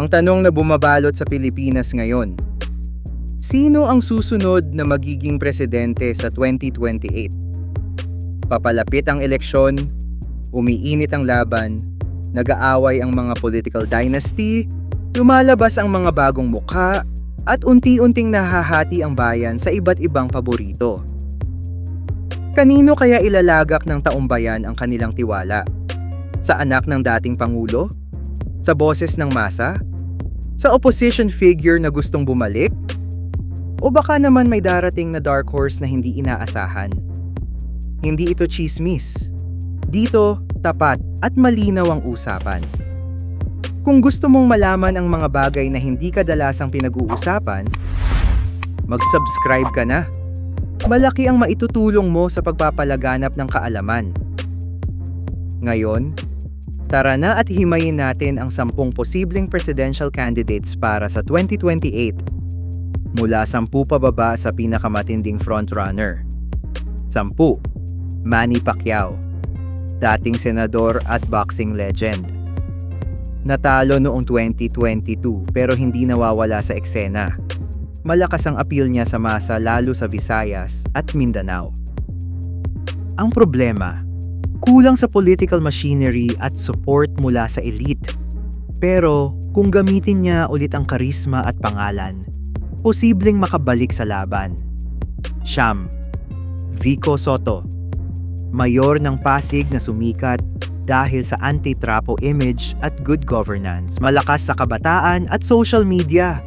Ang tanong na bumabalot sa Pilipinas ngayon, sino ang susunod na magiging presidente sa 2028? Papalapit ang eleksyon, umiinit ang laban, nag-aaway ang mga political dynasty, lumalabas ang mga bagong mukha, at unti-unting nahahati ang bayan sa iba't ibang paborito. Kanino kaya ilalagak ng taumbayan ang kanilang tiwala? Sa anak ng dating Pangulo? Sa boses ng masa? Sa opposition figure na gustong bumalik? O baka naman may darating na dark horse na hindi inaasahan? Hindi ito chismis. Dito, tapat at malinaw ang usapan. Kung gusto mong malaman ang mga bagay na hindi kadalasang pinag-uusapan, mag-subscribe ka na. Malaki ang maitutulong mo sa pagpapalaganap ng kaalaman. Ngayon, tara na at himayin natin ang sampung posibleng presidential candidates para sa 2028. Mula sampu pababa sa pinakamatinding frontrunner. Sampu, Manny Pacquiao, dating senador at boxing legend. Natalo noong 2022 pero hindi nawawala sa eksena. Malakas ang appeal niya sa masa lalo sa Visayas at Mindanao. Ang problema, kulang sa political machinery at support mula sa elite. Pero kung gamitin niya ulit ang karisma at pangalan, posibleng makabalik sa laban. Siyam, Vico Soto, mayor ng Pasig na sumikat dahil sa anti-trapo image at good governance, malakas sa kabataan at social media.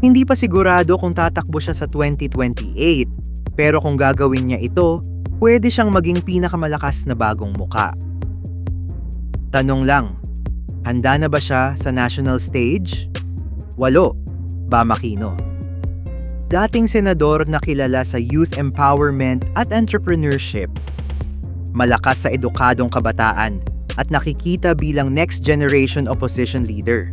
Hindi pa sigurado kung tatakbo siya sa 2028, pero kung gagawin niya ito, pwede siyang maging pinakamalakas na bagong muka. Tanong lang, handa na ba siya sa national stage? Walo, Bamakino. Dating senador na kilala sa youth empowerment at entrepreneurship. Malakas sa edukadong kabataan at nakikita bilang next generation opposition leader.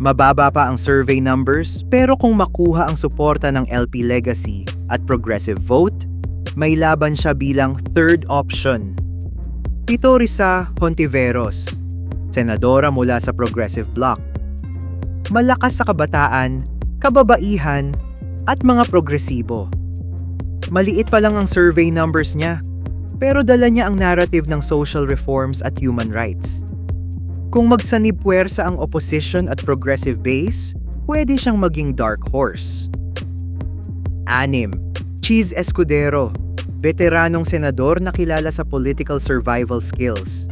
Mababa pa ang survey numbers pero kung makuha ang suporta ng LP Legacy at Progressive Vote, may laban siya bilang third option. Pito Risa Hontiveros, senadora mula sa Progressive Bloc. Malakas sa kabataan, kababaihan, at mga progresibo. Maliit pa lang ang survey numbers niya, pero dala niya ang narrative ng social reforms at human rights. Kung magsanib puwersa ang opposition at progressive base, pwede siyang maging dark horse. Anim, Cheese Escudero, veteranong senador na kilala sa political survival skills.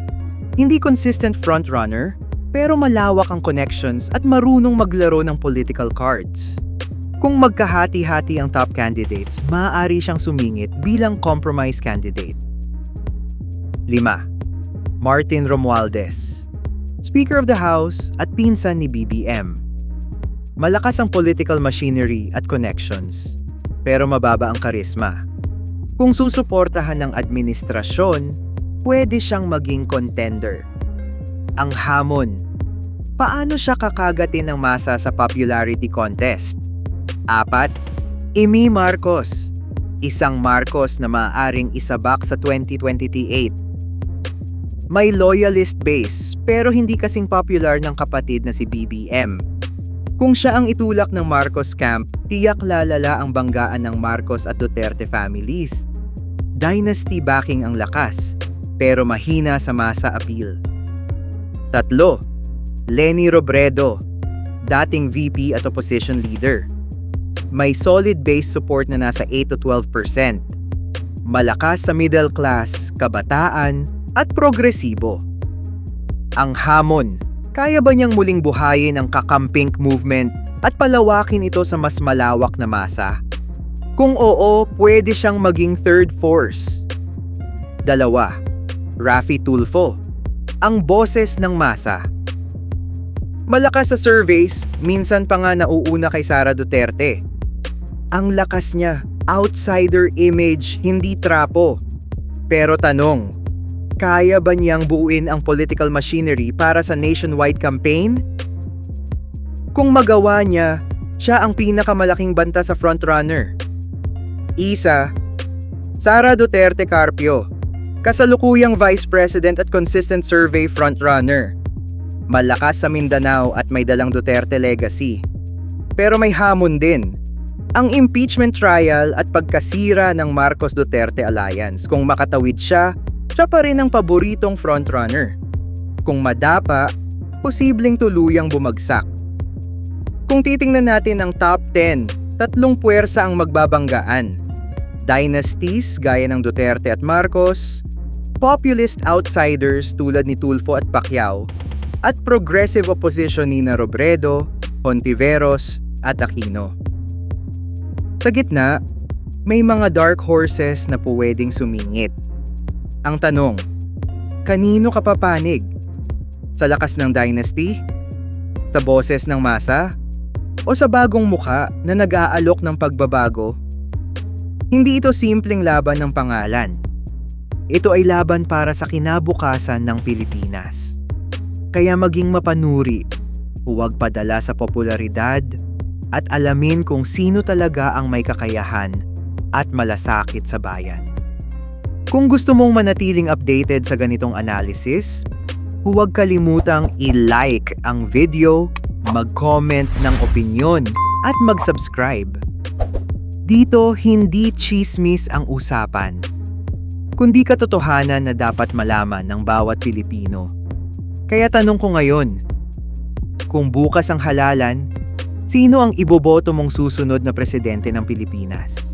Hindi consistent frontrunner, pero malawak ang connections at marunong maglaro ng political cards. Kung magkahati-hati ang top candidates, maaari siyang sumingit bilang compromise candidate. 5. Martin Romualdez Speaker of the House at pinsan ni BBM. Malakas ang political machinery at connections, pero mababa ang karisma. Kung susuportahan ng administrasyon, pwede siyang maging contender. Ang hamon, paano siya kakagatin ng masa sa popularity contest? Apat, Amy Marcos. Isang Marcos na maaaring isabak sa 2028. May loyalist base pero hindi kasing popular ng kapatid na si BBM. Kung siya ang itulak ng Marcos camp, tiyak lalala ang banggaan ng Marcos at Duterte families. Dynasty backing ang lakas, pero mahina sa masa appeal. Tatlo, Lenny Robredo, dating VP at opposition leader may solid base support na nasa 8 to 12%. Malakas sa middle class, kabataan, at progresibo. Ang hamon, kaya ba niyang muling buhayin ang kakampink movement at palawakin ito sa mas malawak na masa? Kung oo, pwede siyang maging third force. Dalawa, Rafi Tulfo, ang boses ng masa. Malakas sa surveys, minsan pa nga nauuna kay Sara Duterte. Ang lakas niya, outsider image, hindi trapo. Pero tanong, kaya ba niyang buuin ang political machinery para sa nationwide campaign? Kung magawa niya, siya ang pinakamalaking banta sa frontrunner. Isa, Sara Duterte Carpio, kasalukuyang Vice President at consistent survey frontrunner. Malakas sa Mindanao at may dalang Duterte legacy. Pero may hamon din. Ang impeachment trial at pagkasira ng Marcos Duterte alliance. Kung makatawid siya, siya pa rin ang paboritong frontrunner. Kung madapa, posibleng tuluyang bumagsak. Kung titingnan natin ang top 10, tatlong puwersa ang magbabanggaan. Dynasties gaya ng Duterte at Marcos, populist outsiders tulad ni Tulfo at Pacquiao, at progressive opposition ni Robredo, Hontiveros at Aquino. Sa gitna, may mga dark horses na pwedeng sumingit. Ang tanong, kanino ka papanig? Sa lakas ng dynasty? Sa boses ng masa? O sa bagong muka na nag-aalok ng pagbabago? Hindi ito simpleng laban ng pangalan. Ito ay laban para sa kinabukasan ng Pilipinas. Kaya maging mapanuri, huwag padala sa popularidad, at alamin kung sino talaga ang may kakayahan at malasakit sa bayan. Kung gusto mong manatiling updated sa ganitong analysis, huwag kalimutang i-like ang video, mag-comment ng opinion, at mag-subscribe. Dito, hindi chismis ang usapan, kundi katotohanan na dapat malaman ng bawat Pilipino. Kaya tanong ko ngayon, kung bukas ang halalan, sino ang iboboto mong susunod na presidente ng Pilipinas?